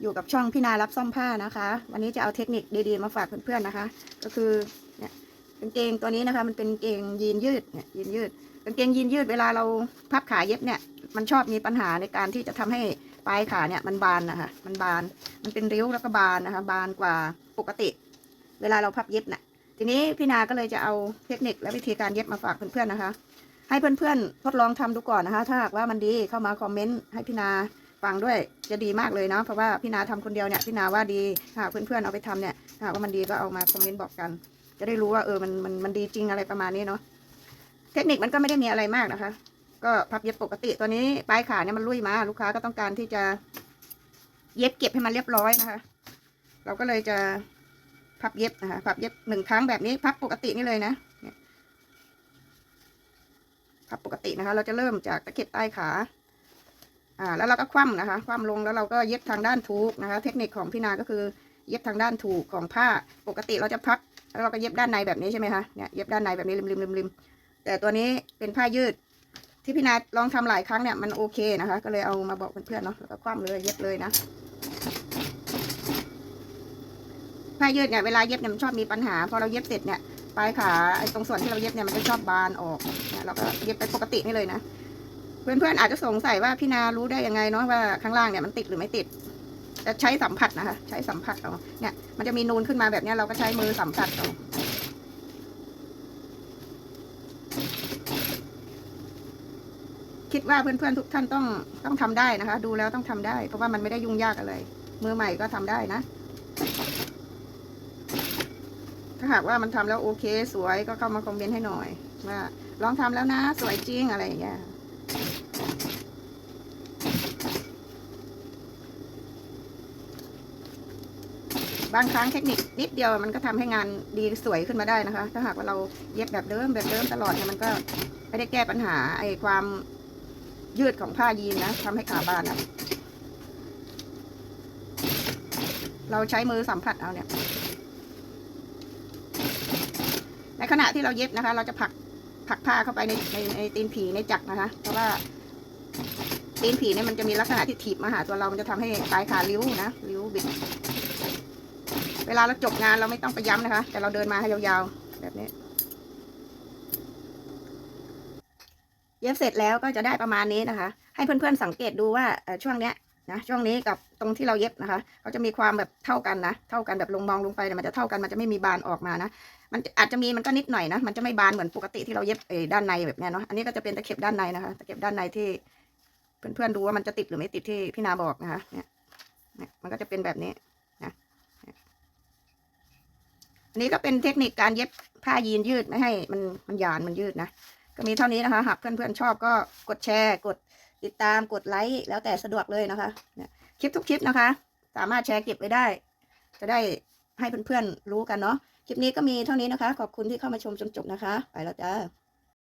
อยู่กับช่องพี่นารับซ่อมผ้านะคะ วันนี้จะเอาเทคนิคดีๆมาฝากเพื่อนๆนะคะ ก็คือเนี่ยกางเกงตัวนี้นะคะ มันเป็นกางเกงยีนยืดเนี่ยยีนยืดกางเกงยีนยืดเวลาเราพับขาเย็บเนี่ย มันชอบมีปัญหาในการที่จะทำให้ปลายขาเนี่ยมันบานนะคะมันบานมันเป็นริ้วแล้วก็บานนะคะ บานกว่าปกติ เวลาเราพับเย็บน่ะทีนี้พี่นาก็เลยจะเอาเทคนิคและวิธีการเย็บมาฝากเพื่อนๆนะคะ ให้เพื่อนๆทดลองทำดูก่อนนะคะ ถ้าหากว่ามันดีเข้ามาคอมเมนต์ให้พี่นา ฟังด้วยจะดีมากเลยเนาะเพราะว่าพี่นาทำคนเดียวเนี่ยพี่นาว่าดีหากเพื่อนๆเอาไปทำเนี่ยหากว่ามันดีก็เอามาคอมเมนต์บอกกัน จะได้รู้ว่าเออมันมันมันดีจริงอะไรประมาณนี้เนาะเทคนิคมันก็ไม่ได้มีอะไรมากนะคะ ก็พับเย็บปกติตัวนี้ปลายขาเนี่ยมันลุยมา ลูกค้าก็ต้องการที่จะ เย็บเก็บให้มันเรียบร้อยนะคะ เราก็เลยจะพับเย็บนะคะพับเย็บหนึ่งครั้งแบบนี้พับปกตินี่เลยนะพับปกตินะคะ เราจะเริ่มจากตะเข็บใต้ขา อ่าแล้วเราก็คว่ำนะคะคว่ำลงแล้วเราก็เย็บทางด้านถูกนะคะ เทคนิคของพี่นาก็คือเย็บทางด้านถูกของผ้าปกติเราจะพับแล้วเราก็เย็บด้านในแบบนี้ใช่ไหมคะเนี่ยเย็บด้านในแบบนี้ริมริมริมริมแต่ตัวนี้เป็นผ้ายืด ที่พี่นาลองทำหลายครั้งเนี่ยมันโอเคนะคะ ก็เลยเอามาบอกเพื่อนๆเนาะแล้วก็คว่ำเลยเย็บเลยนะผ้ายืดเนี่ยเวลาเย็บเนี่ยมันชอบมีปัญหาพอเราเย็บเสร็จเนี่ยปลายขาไอ้ตรงส่วนที่เราเย็บเนี่ยมันจะชอบบานออกเนี่ยเราก็เย็บไปปกตินี่เลยนะ เพื่อนๆอาจจะสงสัยว่าพี่นารู้ได้ยังไงเนาะว่าข้างล่างเนี่ยมันติดหรือไม่ติด จะใช้สัมผัสนะคะ ใช้สัมผัสเอาเนี่ย มันจะมีนูนขึ้นมาแบบนี้เราก็ใช้มือสัมผัสเอาคิดว่าเพื่อนๆทุกท่านต้องต้องทำได้นะคะ ดูแล้วต้องทำได้ เพราะว่ามันไม่ได้ยุ่งยากอะไรมือใหม่ก็ทำได้นะ ถ้าหากว่ามันทำแล้วโอเค สวยก็เข้ามาคอมเมนต์ให้หน่อยว่าลองทำแล้วนะ สวยจริงอะไรอย่างเงี้ย บางครั้งเทคนิคนิดเดียวมันก็ทำให้งานดีสวยขึ้นมาได้นะคะ ถ้าหากว่าเราเย็บแบบเดิมแบบเดิมตลอดเนี่ยมันก็ไม่ได้แก้ปัญหาไอ้ความยืดของผ้ายีนนะทำให้ขาบานอะเราใช้มือสัมผัสเอาเนี่ย ในขณะที่เราเย็บนะคะ เราจะผักผักผ้าเข้าไปในในในตีนผีในจักรนะคะ เพราะว่าตีนผีเนี่ยมันจะมีลักษณะที่ถีบมาหาตัวเรา มันจะทำให้ปลายขาริ้วนะริ้วบิด เวลาเราจบงานเราไม่ต้องไปย้ำนะคะ แต่เราเดินมาให้ยาวๆแบบนี้ เย็บเสร็จแล้วก็จะได้ประมาณนี้นะคะ ให้เพื่อนๆสังเกตดูว่าช่วงเนี้ยนะช่วงนี้กับตรงที่เราเย็บนะคะเขาจะมีความแบบเท่ากันนะเท่ากันแบบลงมองลงไปมันจะเท่ากันมันจะไม่มีบานออกมานะ มันอาจจะมีมันก็นิดหน่อยนะ มันจะไม่บานเหมือนปกติที่เราเย็บเอด้านในแบบเนี้ยเนาะอันนี้ก็จะเป็นตะเข็บด้านในนะคะตะเข็บด้านในที่ เพื่อนๆดูว่ามันจะติดหรือไม่ติดที่พี่นาบอกนะคะเนี่ยเนี่ยมันก็จะเป็นแบบนี้นะเนี่ย อันนี้ก็เป็นเทคนิคการเย็บผ้ายีนยืดไม่ให้มันมันยานมันยืดนะ ก็มีเท่านี้นะคะ หากเพื่อนๆชอบก็กดแชร์ กดติดตามกดไลค์แล้วแต่สะดวกเลยนะคะเนี่ยคลิปทุกคลิปนะคะ สามารถแชร์เก็บไว้ได้ จะได้ให้เพื่อนๆรู้กันเนาะคลิปนี้ก็มีเท่านี้นะคะ ขอบคุณที่เข้ามาชมจนจบนะคะ ไปแล้วจ้า